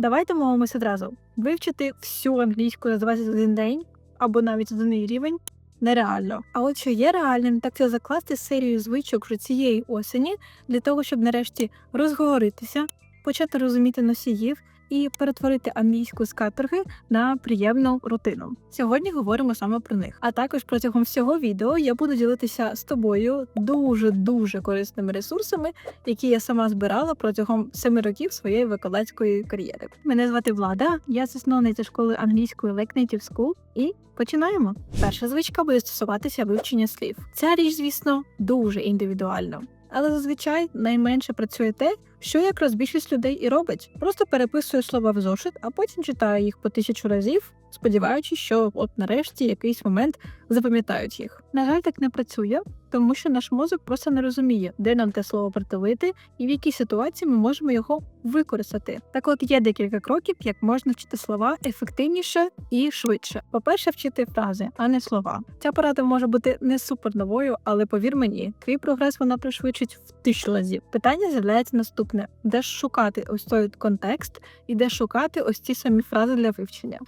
Давайте мовимося одразу. Вивчити всю англійську за 21 день або навіть один рівень нереально. А от що є реальним, так це закласти серію звичок вже цієї осені для того, щоб нарешті розговоритися, почати розуміти носіїв і перетворити англійську з каторги на приємну рутину. Сьогодні говоримо саме про них. А також протягом всього відео я буду ділитися з тобою дуже дуже корисними ресурсами, які я сама збирала протягом семи років своєї викладацької кар'єри. Мене звати Влада, я засновниця школи англійської Lake Native School і починаємо. Перша звичка буде стосуватися вивчення слів. Ця річ, звісно, дуже індивідуальна. Але зазвичай найменше працює те, що якраз більшість людей і робить. Просто переписує слова в зошит, а потім читає їх по тисячу разів, сподіваючись, що от нарешті якийсь момент запам'ятають їх. На жаль, так не працює, тому що наш мозок просто не розуміє, де нам те слово притулити і в якій ситуації ми можемо його використати. Так от є декілька кроків, як можна вчити слова ефективніше і швидше. По-перше, вчити фрази, а не слова. Ця порада може бути не супер новою, але повір мені, твій прогрес вона пришвидшить в тисячу разів. Питання з'являється наступне: де ж шукати ось той контекст і де шукати ось ці самі фрази для вивчення.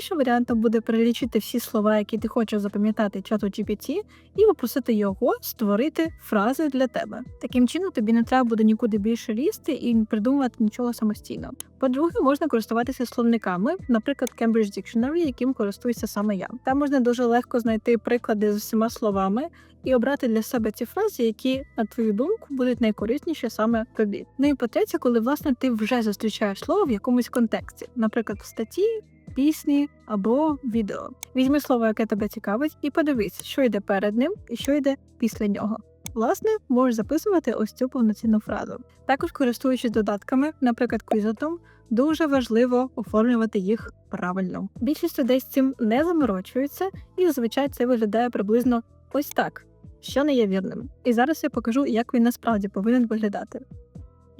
Найпростішим варіантом буде перелічити всі слова, які ти хочеш запам'ятати чату GPT, і попросити його створити фрази для тебе. Таким чином тобі не треба буде нікуди більше лізти і придумувати нічого самостійно. По-друге, можна користуватися словниками, наприклад, Cambridge Dictionary, яким користуюся саме я. Там можна дуже легко знайти приклади з усіма словами і обрати для себе ті фрази, які, на твою думку, будуть найкорисніші саме тобі. Ну і по-третє, коли власне ти вже зустрічаєш слово в якомусь контексті, наприклад, в статті. Пісні або відео. Візьми слово, яке тебе цікавить, і подивись, що йде перед ним і що йде після нього. Власне, можеш записувати ось цю повноцінну фразу. Також користуючись додатками, наприклад, Quizleton, дуже важливо оформлювати їх правильно. Більшість людей з цим не заморочуються, і зазвичай це виглядає приблизно ось так, що не є вірним. І зараз я покажу, як він насправді повинен виглядати.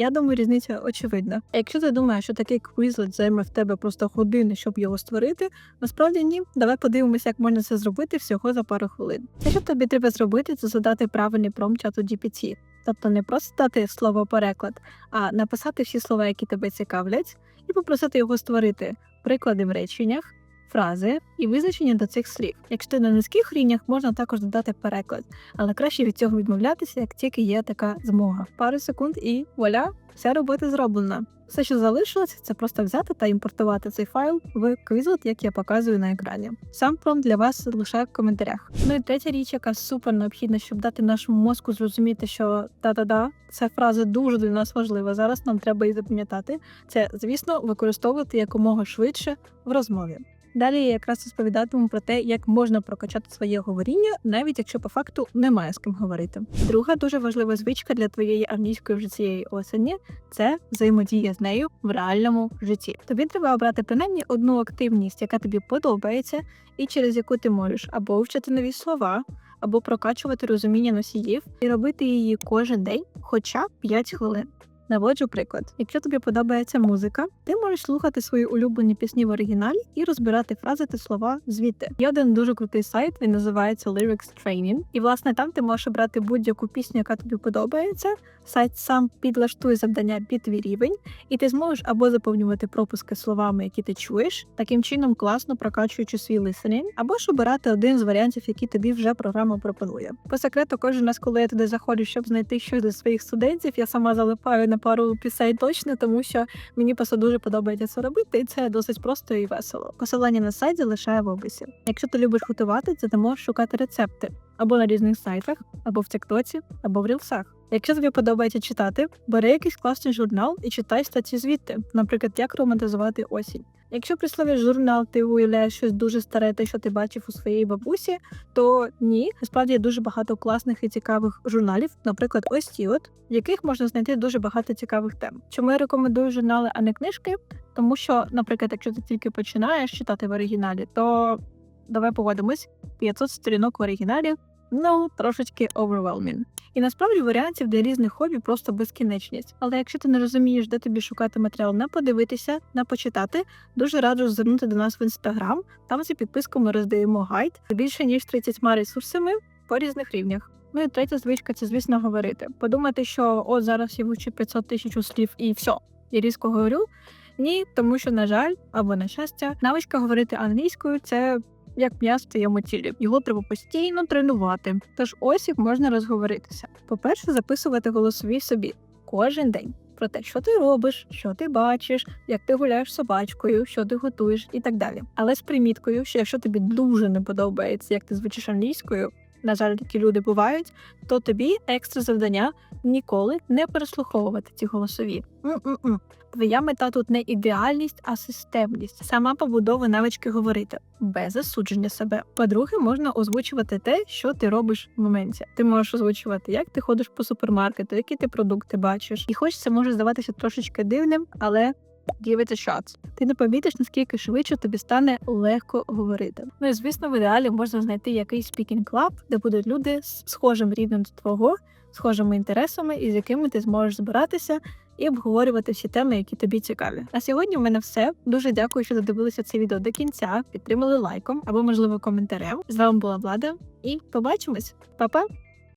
Я думаю, різниця очевидна. Якщо ти думаєш, що такий квізлет займе в тебе просто години, щоб його створити, насправді ні. Давай подивимося, як можна це зробити всього за пару хвилин. Те, що тобі треба зробити, це задати правильний промпт чату GPT. Тобто не просто дати слово переклад, а написати всі слова, які тебе цікавлять, і попросити його створити приклади в реченнях, фрази і визначення до цих слів. Якщо на низьких рівнях, можна також додати переклад, але краще від цього відмовлятися, як тільки є така змога. Пару секунд і вуаля, вся робота зроблена. Все, що залишилося, це просто взяти та імпортувати цей файл в Quizlet, як я показую на екрані. Сам промпт для вас лише в коментарях. Ну і третя річ, яка супер необхідна, щоб дати нашому мозку зрозуміти, що та-та-да, ця фраза дуже для нас важлива. Зараз нам треба її запам'ятати. Це, звісно, використовувати якомога швидше в розмові. Далі я якраз розповідатиму про те, як можна прокачати своє говоріння, навіть якщо по факту немає з ким говорити. Друга дуже важлива звичка для твоєї англійської вже цієї осені це взаємодія з нею в реальному житті. Тобі треба обрати принаймні одну активність, яка тобі подобається, і через яку ти можеш або вчити нові слова, або прокачувати розуміння носіїв і робити її кожен день, хоча б 5 хвилин. Наводжу приклад. Якщо тобі подобається музика, ти можеш слухати свої улюблені пісні в оригіналі і розбирати фрази та слова звідти. Є один дуже крутий сайт, він називається Lyrics Training. І власне там ти можеш обрати будь-яку пісню, яка тобі подобається. Сайт сам підлаштує завдання під твій рівень, і ти зможеш або заповнювати пропуски словами, які ти чуєш, таким чином класно прокачуючи свій listening, або ж обирати один з варіантів, які тобі вже програма пропонує. По секрету, кожен раз, коли я туди заходжу, щоб знайти щось для своїх студентів, я сама залипаю на пару пісень точно, тому що мені просто дуже подобається це робити, і це досить просто і весело. Посилання на сайт залишаю в описі. Якщо ти любиш готувати, то ти можеш шукати рецепти або на різних сайтах, або в Тіктоці, або в рілсах. Якщо тобі подобається читати, бери якийсь класний журнал і читай статті звідти, наприклад, як романтизувати осінь. Якщо при слові журнал ти уявляєш щось дуже старе, те, що ти бачив у своєї бабусі, то ні, насправді є дуже багато класних і цікавих журналів, наприклад, ось ті от, в яких можна знайти дуже багато цікавих тем. Чому я рекомендую журнали, а не книжки? Тому що, наприклад, якщо ти тільки починаєш читати в оригіналі, то давай погодимось, 500 сторінок в оригіналі. Ну, трошечки overwhelming. І насправді варіантів для різних хобі просто безкінечність. Але якщо ти не розумієш, де тобі шукати матеріал на подивитися, на почитати, дуже раджу звернути до нас в інстаграм. Там за підписку ми роздаємо гайд більше ніж 30 ресурсами по різних рівнях. Ну і третя звичка це, звісно, говорити. Подумати, що от зараз я вчу 500 тисяч слів і все, я різко говорю. Ні, тому що, на жаль, або на щастя, навичка говорити англійською це як м'яз в твоєму тілі. Його треба постійно тренувати. Тож ось як можна розговоритися. По-перше, записувати голосові собі кожен день. Про те, що ти робиш, що ти бачиш, як ти гуляєш собачкою, що ти готуєш і так далі. Але з приміткою, що якщо тобі дуже не подобається, як ти звучиш англійською, на жаль, такі люди бувають, то тобі екстра завдання ніколи не переслуховувати ці голосові. М-м-м. Твоя мета тут не ідеальність, а системність, сама побудова навички говорити без засудження себе. По-друге, можна озвучувати те, що ти робиш в моменті. Ти можеш озвучувати, як ти ходиш по супермаркету, які ти продукти бачиш. І хоч це може здаватися трошечки дивним, але give it a shot. Ти не помітиш, наскільки швидше тобі стане легко говорити. Ну і звісно, в ідеалі можна знайти якийсь speaking club, де будуть люди з схожим рівнем до твого, схожими інтересами, і з якими ти зможеш збиратися і обговорювати всі теми, які тобі цікаві. На сьогодні в мене все. Дуже дякую, що додивилися це відео до кінця. Підтримали лайком або, можливо, коментарем. З вами була Влада, і побачимось, Па-па!